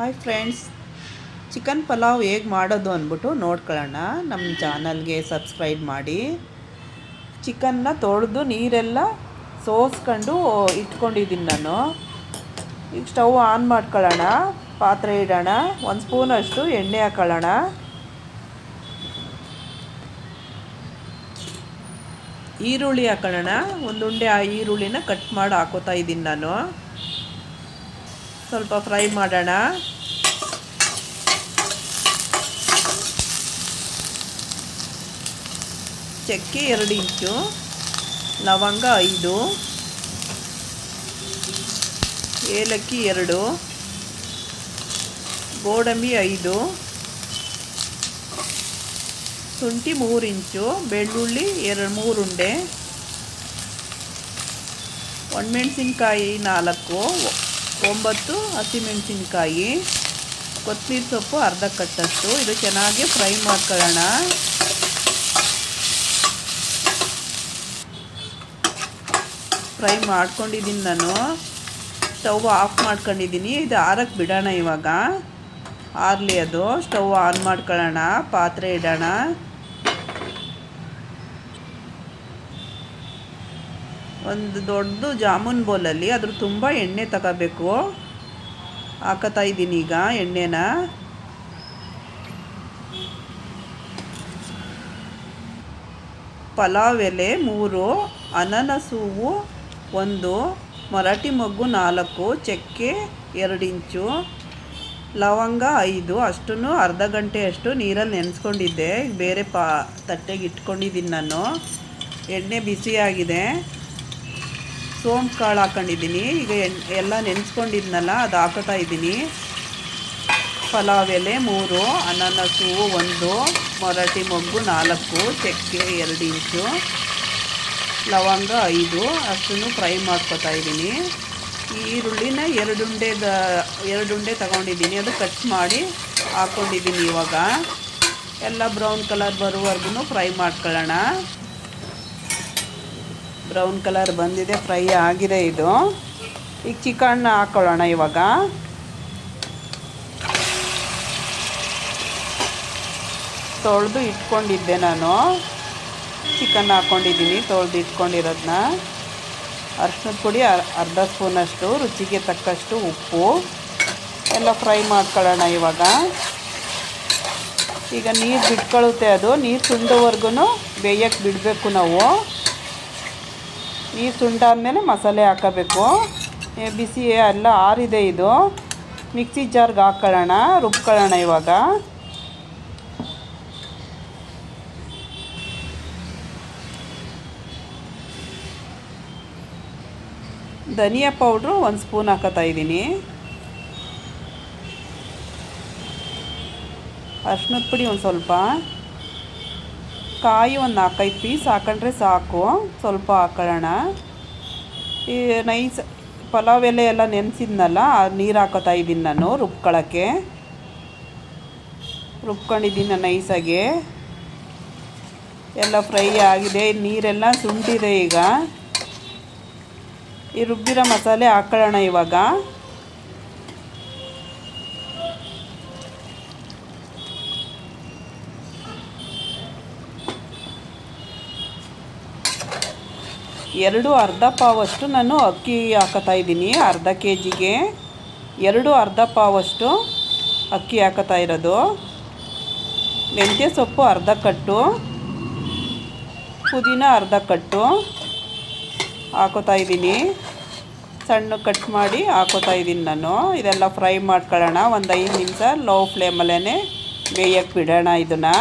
Hi friends chicken pulao ಹೇಗೆ ಮಾಡೋದು ಅಂದ್ಬಿಟ್ಟು ನೋಡ್ಕೊಳ್ಳೋಣ. ನಮ್ಮ ಚಾನಲ್ಗೆ ಸಬ್ಸ್ಕ್ರೈಬ್ ಮಾಡಿ. ಚಿಕನ್ನ ತೊಳೆದು ನೀರೆಲ್ಲ ಸೋಸ್ಕೊಂಡು ಇಟ್ಕೊಂಡಿದ್ದೀನಿ ನಾನು. ಈಗ ಸ್ಟವ್ ಆನ್ ಮಾಡ್ಕೊಳ್ಳೋಣ. ಪಾತ್ರೆ ಇಡೋಣ. ಒಂದು ಸ್ಪೂನಷ್ಟು ಎಣ್ಣೆ ಹಾಕೊಳ್ಳೋಣ. ಈರುಳ್ಳಿ ಹಾಕೊಳ್ಳೋಣ. ಒಂದು ಉಂಡೆ ಆ ಈರುಳ್ಳಿನ ಕಟ್ ಮಾಡಿ ಹಾಕೋತಾ ಇದ್ದೀನಿ ನಾನು. ಸ್ವಲ್ಪ ಫ್ರೈ ಮಾಡೋಣ. ಚಕ್ಕೆ ಎರಡು ಇಂಚು, ಲವಂಗ ಐದು, ಏಲಕ್ಕಿ ಎರಡು, ಗೋಡಂಬಿ ಐದು, ಶುಂಠಿ ಮೂರು ಇಂಚು, ಬೆಳ್ಳುಳ್ಳಿ ಎರಡು ಮೂರು ಉಂಡೆ, ಒಣಮೆಣಸಿನ್ಕಾಯಿ ನಾಲ್ಕು ಒಂಬತ್ತು ಹಸಿಮೆಣಸಿನ್ಕಾಯಿ ಕೊತ್ತಂಬರಿ ಸೊಪ್ಪು, ಅರ್ಧ ಕಟ್ಟಷ್ಟು. ಇದು ಚೆನ್ನಾಗಿ ಫ್ರೈ ಮಾಡ್ಕೊಳ್ಳೋಣ. ಫ್ರೈ ಮಾಡ್ಕೊಂಡಿದ್ದೀನಿ ನಾನು. ಸ್ಟವ್ ಆಫ್ ಮಾಡ್ಕೊಂಡಿದ್ದೀನಿ. ಇದು ಆರಕ್ಕೆ ಬಿಡೋಣ ಇವಾಗ. ಆರಲಿ ಅದು. ಸ್ಟವ್ ಆನ್ ಮಾಡ್ಕೊಳ್ಳೋಣ. ಪಾತ್ರೆ ಇಡೋಣ. ಒಂದು ದೊಡ್ಡದು ಜಾಮೂನ್ ಬೌಲಲ್ಲಿ ಅದ್ರ ತುಂಬ ಎಣ್ಣೆ ತಗೋಬೇಕು. ಹಾಕತಾ ಇದ್ದೀನಿ ಈಗ ಎಣ್ಣೆನ. ಪಲಾವ್ ಎಲೆ ಮೂರು, ಅನಾನಸ್ ಹೂವು ಒಂದು, ಮರಾಠಿ ಮೊಗ್ಗು ನಾಲ್ಕು, ಚಕ್ಕೆ ಎರಡು ಇಂಚು, ಲವಂಗ ಐದು ಅಷ್ಟನ್ನು ಅರ್ಧ ಗಂಟೆಯಷ್ಟು ನೀರಲ್ಲಿ ನೆನೆಸ್ಕೊಂಡಿದ್ದೆ. ಬೇರೆ ಪಾ ತಟ್ಟೆಗೆ ಇಟ್ಕೊಂಡಿದ್ದೀನಿ ನಾನು. ಎಣ್ಣೆ ಬಿಸಿಯಾಗಿದೆ. ಸೋಂಪು ಕಾಳು ಹಾಕೊಂಡಿದ್ದೀನಿ. ಈಗ ಎಲ್ಲ ನೆನೆಸ್ಕೊಂಡಿದ್ನಲ್ಲ, ಅದು ಹಾಕೋತಾ ಇದ್ದೀನಿ. ಪಲಾವ್ ಎಲೆ ಮೂರು, ಅನಾನಸು ಒಂದು, ಮರಾಠಿ ಮೊಗ್ಗು ನಾಲ್ಕು, ಚಕ್ಕೆ ಎರಡು ಇಂಚು, ಲವಂಗ ಐದು, ಅಷ್ಟನ್ನು ಫ್ರೈ ಮಾಡ್ಕೊತಾ ಇದ್ದೀನಿ. ಈರುಳ್ಳಿನ ಎರಡುಂಡೆದ ಎರಡುಂಡೆ ತಗೊಂಡಿದ್ದೀನಿ. ಅದು ಕಟ್ ಮಾಡಿ ಹಾಕ್ಕೊಂಡಿದ್ದೀನಿ ಇವಾಗ. ಎಲ್ಲ ಬ್ರೌನ್ ಕಲರ್ ಬರುವವರೆಗೂ ಫ್ರೈ ಮಾಡ್ಕೊಳ್ಳೋಣ. ಬ್ರೌನ್ ಕಲರ್ ಬಂದಿದೆ, ಫ್ರೈ ಆಗಿದೆ ಇದು. ಈಗ ಚಿಕನ್ ಹಾಕೊಳ್ಳೋಣ ಇವಾಗ. ತೊಳೆದು ಇಟ್ಕೊಂಡಿದ್ದೆ ನಾನು. ಚಿಕನ್ ಹಾಕ್ಕೊಂಡಿದ್ದೀನಿ ತೊಳೆದು ಇಟ್ಕೊಂಡಿರೋದನ್ನ ಅರ್ಶಿನದ ಪುಡಿ ಅರ್ಧ ಸ್ಪೂನಷ್ಟು, ರುಚಿಗೆ ತಕ್ಕಷ್ಟು ಉಪ್ಪು. ಎಲ್ಲ ಫ್ರೈ ಮಾಡ್ಕೊಳ್ಳೋಣ ಇವಾಗ. ಈಗ ನೀರು ಬಿಟ್ಕೊಳ್ಳುತ್ತೆ ಅದು. ನೀರು ಸುಂಡೋವರೆಗೂ ಬೇಯಕ್ಕೆ ಬಿಡಬೇಕು ನಾವು. ನೀರು ಸುಂಟಾದ್ಮೇಲೆ ಮಸಾಲೆ ಹಾಕಬೇಕು. ಬಿಸಿ ಎಲ್ಲ ಆರಿದೆ ಇದು. ಮಿಕ್ಸಿ ಜಾರ್ಗೆ ಹಾಕ್ಕೊಳ್ಳೋಣ ರುಬ್ಕೊಳ್ಳೋಣ ಇವಾಗ. ಧನಿಯಾ ಪೌಡ್ರು ಒಂದು ಸ್ಪೂನ್ ಹಾಕೋತಾ ಇದ್ದೀನಿ. ಅರ್ಶಿನದ ಪುಡಿ ಒಂದು ಸ್ವಲ್ಪ. ಕಾಯಿ ಒಂದು ನಾಲ್ಕೈದು ಪೀಸ್ ಹಾಕೊಂಡ್ರೆ ಸಾಕು. ಸ್ವಲ್ಪ ಹಾಕೊಳ್ಳೋಣ. ಈ ನೈಸ್ ಪಲಾವ್ ಎಲೆ ಎಲ್ಲ ನೆನೆಸಿದ್ನಲ್ಲ ನೀರು ಹಾಕೋತಾ ಇದ್ದೀನಿ ನಾನು ರುಬ್ಕೊಳ್ಳೋಕ್ಕೆ ರುಬ್ಕೊಂಡಿದ್ದೀನಿ ನೈಸಾಗಿ. ಎಲ್ಲ ಫ್ರೈ ಆಗಿದೆ, ನೀರೆಲ್ಲ ಸುಂಟಿದೆ ಈಗ. ಈ ರುಬ್ಬಿರೋ ಮಸಾಲೆ ಹಾಕೊಳ್ಳೋಣ ಇವಾಗ. ಎರಡು ಅರ್ಧ ಪಾವಷ್ಟು ನಾನು ಅಕ್ಕಿ ಹಾಕೋತಾ ಇದ್ದೀನಿ, ಅರ್ಧ ಕೆ ಜಿಗೆ ಎರಡು ಅರ್ಧ ಪಾವಷ್ಟು ಅಕ್ಕಿ ಹಾಕೋತಾ ಇರೋದು. ಮೆಂತ್ಯ ಸೊಪ್ಪು ಅರ್ಧ ಕಟ್ಟು. ಪುದೀನ ಅರ್ಧ ಕಟ್ಟು ಹಾಕೋತಾ ಇದ್ದೀನಿ. ಸಣ್ಣ ಕಟ್ ಮಾಡಿ ಹಾಕೋತಾ ಇದ್ದೀನಿ ನಾನು. ಇದೆಲ್ಲ ಫ್ರೈ ಮಾಡ್ಕೊಳ್ಳೋಣ. ಒಂದು ಐದು ನಿಮಿಷ ಲೋ ಫ್ಲೇಮಲ್ಲೇ ಬೇಯಕ್ಕೆ ಬಿಡೋಣ ಇದನ್ನು.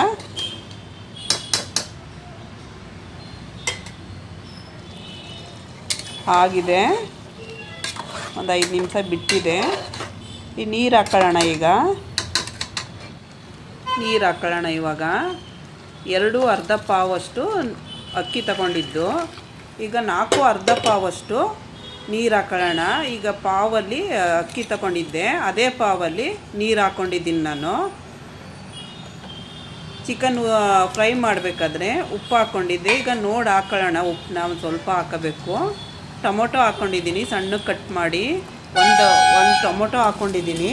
ಆಗಿದೆ. ಒಂದು ಐದು ನಿಮಿಷ ಬಿಟ್ಟಿದೆ. ಈ ನೀರು ಹಾಕೊಳ್ಳೋಣ ಈಗ. ನೀರು ಹಾಕೊಳ್ಳೋಣ ಇವಾಗ. ಎರಡು ಅರ್ಧ ಪಾವಷ್ಟು ಅಕ್ಕಿ ತಗೊಂಡಿದ್ದು. ಈಗ ನಾಲ್ಕು ಅರ್ಧ ಪಾವಷ್ಟು ನೀರು ಹಾಕೊಳ್ಳೋಣ. ಈಗ ಪಾವಲ್ಲಿ ಅಕ್ಕಿ ತಗೊಂಡಿದ್ದೆ. ಅದೇ ಪಾವಲ್ಲಿ ನೀರು ಹಾಕ್ಕೊಂಡಿದ್ದೀನಿ ನಾನು. ಚಿಕನ್ ಫ್ರೈ ಮಾಡಬೇಕಾದ್ರೆ ಉಪ್ಪು ಹಾಕ್ಕೊಂಡಿದ್ದೆ ಈಗ ನೋಡಿ ಹಾಕೊಳ್ಳೋಣ ಉಪ್ಪು ನಾವು ಸ್ವಲ್ಪ ಹಾಕಬೇಕು. ಟೊಮೊಟೊ ಹಾಕ್ಕೊಂಡಿದ್ದೀನಿ ಸಣ್ಣಕ್ಕೆ ಕಟ್ ಮಾಡಿ. ಒಂದು ಒಂದು ಟೊಮೊಟೊ ಹಾಕ್ಕೊಂಡಿದ್ದೀನಿ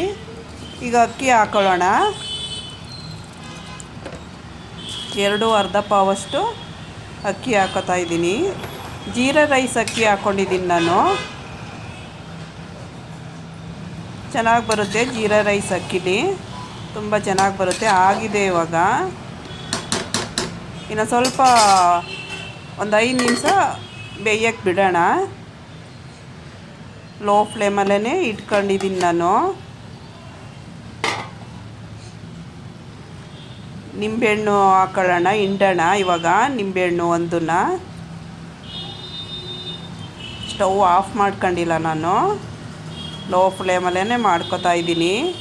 ಈಗ ಅಕ್ಕಿ ಹಾಕೊಳ್ಳೋಣ. ಎರಡು ಅರ್ಧ ಪಾವಷ್ಟು ಅಕ್ಕಿ ಹಾಕೋತಾ ಇದ್ದೀನಿ. ಜೀರಾ ರೈಸ್ ಅಕ್ಕಿ ಹಾಕ್ಕೊಂಡಿದ್ದೀನಿ ನಾನು. ಚೆನ್ನಾಗಿ ಬರುತ್ತೆ ಜೀರಾ ರೈಸ್ ಅಕ್ಕಿಲಿ. ತುಂಬ ಚೆನ್ನಾಗಿ ಬರುತ್ತೆ, ಆಗಿದೆ ಇವಾಗ. ಇನ್ನು ಸ್ವಲ್ಪ ಒಂದು ಐದು ನಿಮಿಷ ಬೇಯಕ್ಕೆ ಬಿಡೋಣ. ಲೋ ಫ್ಲೇಮಲ್ಲೇ ಇಟ್ಕೊಂಡಿದ್ದೀನಿ ನಾನು. ನಿಂಬೆಹಣ್ಣು ಹಾಕೊಳ್ಳೋಣ, ಹಿಂಡೋಣ ಇವಾಗ, ನಿಂಬೆಹಣ್ಣು ಒಂದನ್ನ. ಸ್ಟವ್ ಆಫ್ ಮಾಡ್ಕೊಂಡಿಲ್ಲ ನಾನು. ಲೋ ಫ್ಲೇಮಲ್ಲೇ ಮಾಡ್ಕೋತಾ ಇದ್ದೀನಿ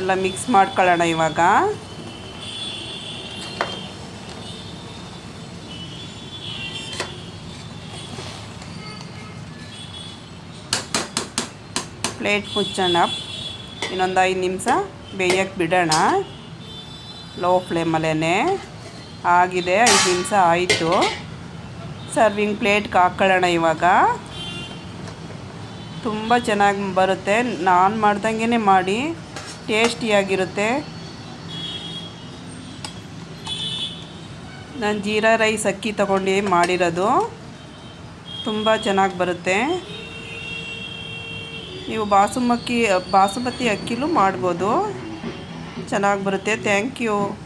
ಎಲ್ಲ ಮಿಕ್ಸ್ ಮಾಡ್ಕೊಳ್ಳೋಣ ಇವಾಗ. ಪ್ಲೇಟ್ ಮುಚ್ಚೋಣ. ಇನ್ನೊಂದು ಐದು ನಿಮಿಷ ಬೇಯಕ್ಕೆ ಬಿಡೋಣ. ಲೋ ಫ್ಲೇಮಲ್ಲೇ ಆಗಿದೆ, ಐದು ನಿಮಿಷ ಆಯಿತು. ಸರ್ವಿಂಗ್ ಪ್ಲೇಟ್ಗೆ ಹಾಕ್ಕೊಳ್ಳೋಣ ಇವಾಗ. ತುಂಬ ಚೆನ್ನಾಗಿ ಬರುತ್ತೆ. ನಾನು ಮಾಡ್ದಂಗೆ ಮಾಡಿ. ಟೇಸ್ಟಿಯಾಗಿರುತ್ತೆ. ನಾನು ಜೀರಾ ರೈಸ್ ಅಕ್ಕಿ ತಗೊಂಡು ಮಾಡಿರೋದು. ತುಂಬ ಚೆನ್ನಾಗಿ ಬರುತ್ತೆ. ನೀವು ಬಾಸುಮಕ್ಕಿ, ಬಾಸುಮತಿ ಅಕ್ಕಿಲೂ ಮಾಡ್ಬೋದು. ಚೆನ್ನಾಗಿ ಬರುತ್ತೆ. Thank you.